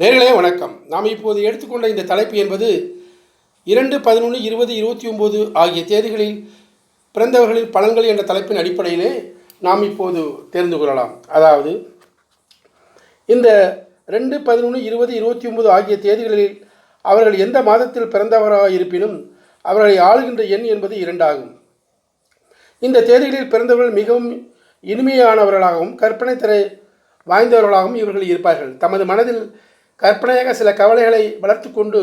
நேர்களே வணக்கம். நாம் இப்போது எடுத்துக்கொண்ட இந்த தலைப்பு என்பது இரண்டு பதினொன்று இருபது இருபத்தி ஒம்பது ஆகிய தேதிகளில் பிறந்தவர்களின் பலன்கள் என்ற தலைப்பின் அடிப்படையிலே நாம் இப்போது தெரிந்து கொள்ளலாம். அதாவது இந்த ரெண்டு பதினொன்று இருபது இருபத்தி ஒம்பது ஆகிய தேதிகளில் அவர்கள் எந்த மாதத்தில் பிறந்தவராக இருப்பினும் அவர்களை ஆளுகின்ற எண் என்பது இரண்டாகும். இந்த தேதிகளில் பிறந்தவர்கள் மிகவும் இனிமையானவர்களாகவும் கற்பனை திரை வாய்ந்தவர்களாகவும் இவர்கள் இருப்பார்கள். தமது மனதில் கற்பனையாக சில கவலைகளை வளர்த்து கொண்டு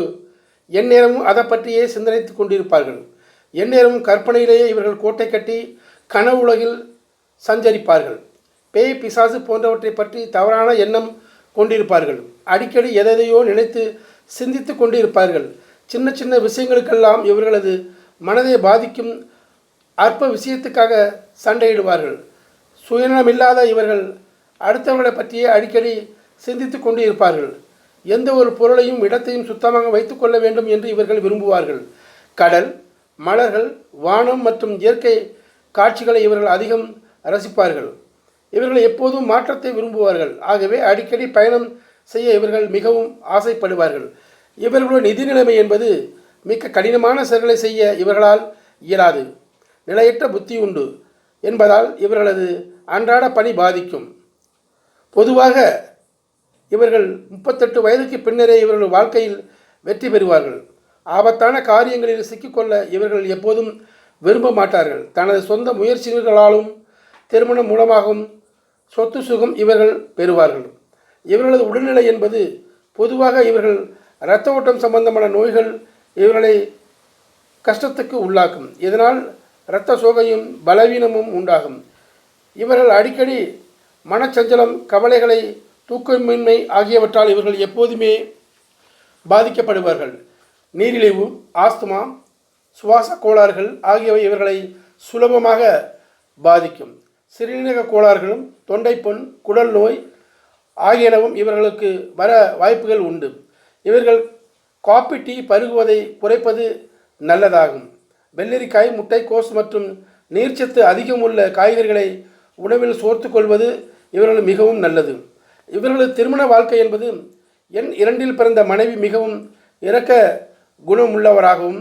எந்நேரமும் அதை பற்றியே சிந்தனைத்து கொண்டிருப்பார்கள். எந்நேரமும் கற்பனையிலேயே இவர்கள் கோட்டை கட்டி கனவு உலகில் சஞ்சரிப்பார்கள். பேய் பிசாசு போன்றவற்றை பற்றி தவறான எண்ணம் கொண்டிருப்பார்கள். அடிக்கடி எதையோ நினைத்து சிந்தித்து கொண்டிருப்பார்கள். சின்ன சின்ன விஷயங்களுக்கெல்லாம் இவர்களது மனதை பாதிக்கும் அற்ப விஷயத்துக்காக சண்டையிடுவார்கள். சுயநலமில்லாத இவர்கள் அடுத்தவர்களை பற்றியே அடிக்கடி சிந்தித்து கொண்டு இருப்பார்கள் எந்த ஒரு பொருளையும் இடத்தையும் சுத்தமாக வைத்துக்கொள்ள வேண்டும் என்று இவர்கள் விரும்புவார்கள். கடல் மலர்கள் வானம் மற்றும் இயற்கை காட்சிகளை இவர்கள் அதிகம் ரசிப்பார்கள். இவர்கள் எப்போதும் மாற்றத்தை விரும்புவார்கள். ஆகவே அடிக்கடி பயணம் செய்ய இவர்கள் மிகவும் ஆசைப்படுவார்கள். இவர்களுடைய நிதி நிலைமை என்பது மிக கடினமான செயல்களை செய்ய இவர்களால் இயலாது. நிலையற்ற புத்தி உண்டு என்பதால் இவர்களது அன்றாட பணி பாதிக்கும். பொதுவாக இவர்கள் முப்பத்தெட்டு வயதுக்கு பின்னரே இவர்கள் வாழ்க்கையில் வெற்றி பெறுவார்கள். ஆபத்தான காரியங்களில் சிக்கிக்கொள்ள இவர்கள் எப்போதும் விரும்ப மாட்டார்கள். தனது சொந்த முயற்சிகளாலும் திருமணம் மூலமாகவும் சொத்து சுகம் இவர்கள் பெறுவார்கள். இவர்களது உடல்நிலை என்பது பொதுவாக இவர்கள் இரத்த ஓட்டம் சம்பந்தமான நோய்கள் இவர்களை கஷ்டத்துக்கு உள்ளாக்கும். இதனால் இரத்த சோகையும் பலவீனமும் உண்டாகும். இவர்கள் அடிக்கடி மனச்சஞ்சலம் கவலைகளை தூக்கமின்மை ஆகியவற்றால் இவர்கள் எப்போதுமே பாதிக்கப்படுவார்கள். நீரிழிவு ஆஸ்துமா சுவாச கோளாறுகள் ஆகியவை இவர்களை சுலபமாக பாதிக்கும். சிறுநீரக கோளாறுகளும் தொண்டைப்புண் குடல் நோய் ஆகியனவும் இவர்களுக்கு வர வாய்ப்புகள் உண்டு. இவர்கள் காப்பி டீ பருகுவதை குறைப்பது நல்லதாகும். வெள்ளரிக்காய் முட்டைக்கோஸ் மற்றும் நீர்ச்சத்து அதிகம் உள்ள காய்கறிகளை உணவில் சோர்த்து கொள்வது இவர்கள் மிகவும் நல்லது. இவர்களது திருமண வாழ்க்கை என்பது எண் இரண்டில் பிறந்த மனைவி மிகவும் இரக்க குணம் உள்ளவராகவும்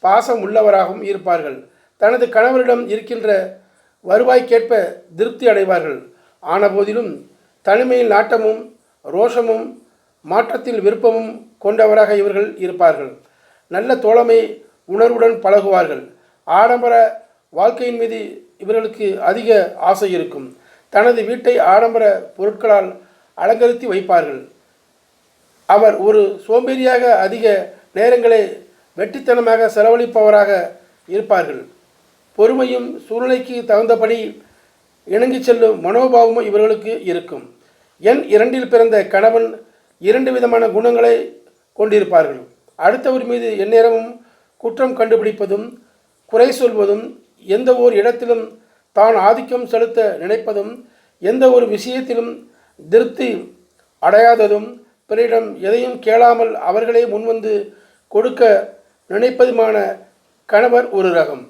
பாசம் உள்ளவராகவும் இருப்பார்கள். தனது கணவரிடம் இருக்கின்ற வருவாய்க்கேற்ப திருப்தி அடைவார்கள். ஆனபோதிலும் தனிமையில் நாட்டமும் ரோஷமும் மாற்றத்தில் விருப்பமும் கொண்டவராக இவர்கள் இருப்பார்கள். நல்ல தோழமை உணர்வுடன் பழகுவார்கள். ஆடம்பர வாழ்க்கையின் மீது இவர்களுக்கு அதிக ஆசை இருக்கும். தனது வீட்டை ஆடம்பர பொருட்களால் அலங்கரித்து வைப்பார்கள். அவர் ஒரு சோம்பேறியாக அதிக நேரங்களை வெட்டித்தனமாக செலவழிப்பவராக இருப்பார்கள். பொறுமையும் சூழ்நிலைக்கு தகுந்தபடி இணங்கி செல்லும் மனோபாவமும் இவர்களுக்கு இருக்கும். எண் இரண்டில் பிறந்த கணவன் இரண்டு விதமான குணங்களை கொண்டிருப்பார்கள். அடுத்தவர் மீது எந்நேரமும் குற்றம் கண்டுபிடிப்பதும் குறை சொல்வதும் எந்த ஒரு இடத்திலும் தான் ஆதிக்கம் செலுத்த நினைப்பதும் எந்த ஒரு விஷயத்திலும் திருப்தி அடையாததும் பிறரிடம் எதையும் கேளாமல் அவர்களே முன்வந்து கொடுக்க நினைப்பதுமான கணவர் ஒரு ரகம்.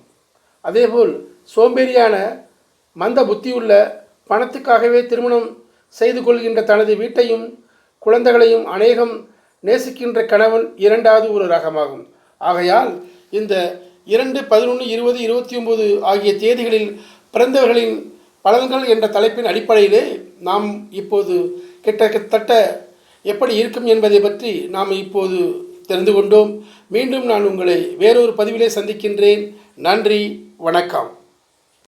அதேபோல் சோம்பேறியான மந்த புத்தியுள்ள பணத்துக்காகவே திருமணம் செய்து கொள்கின்ற தனது வீட்டையும் குழந்தைகளையும் அநேகம் நேசிக்கின்ற கணவன் இரண்டாவது ஒரு ரகமாகும். ஆகையால் இந்த இரண்டு பதினொன்று இருபது இருபத்தி ஒம்பது ஆகிய தேதிகளில் பிறந்தவர்களின் பலன்கள் என்ற தலைப்பின் அடிப்படையிலே நாம் இப்போது கிட்டத்தட்ட எப்படி இருக்கும் என்பதை பற்றி நாம் இப்போது தெரிந்து கொண்டோம். மீண்டும் நான் உங்களை வேறொரு பதிவிலே சந்திக்கின்றேன். நன்றி வணக்கம்.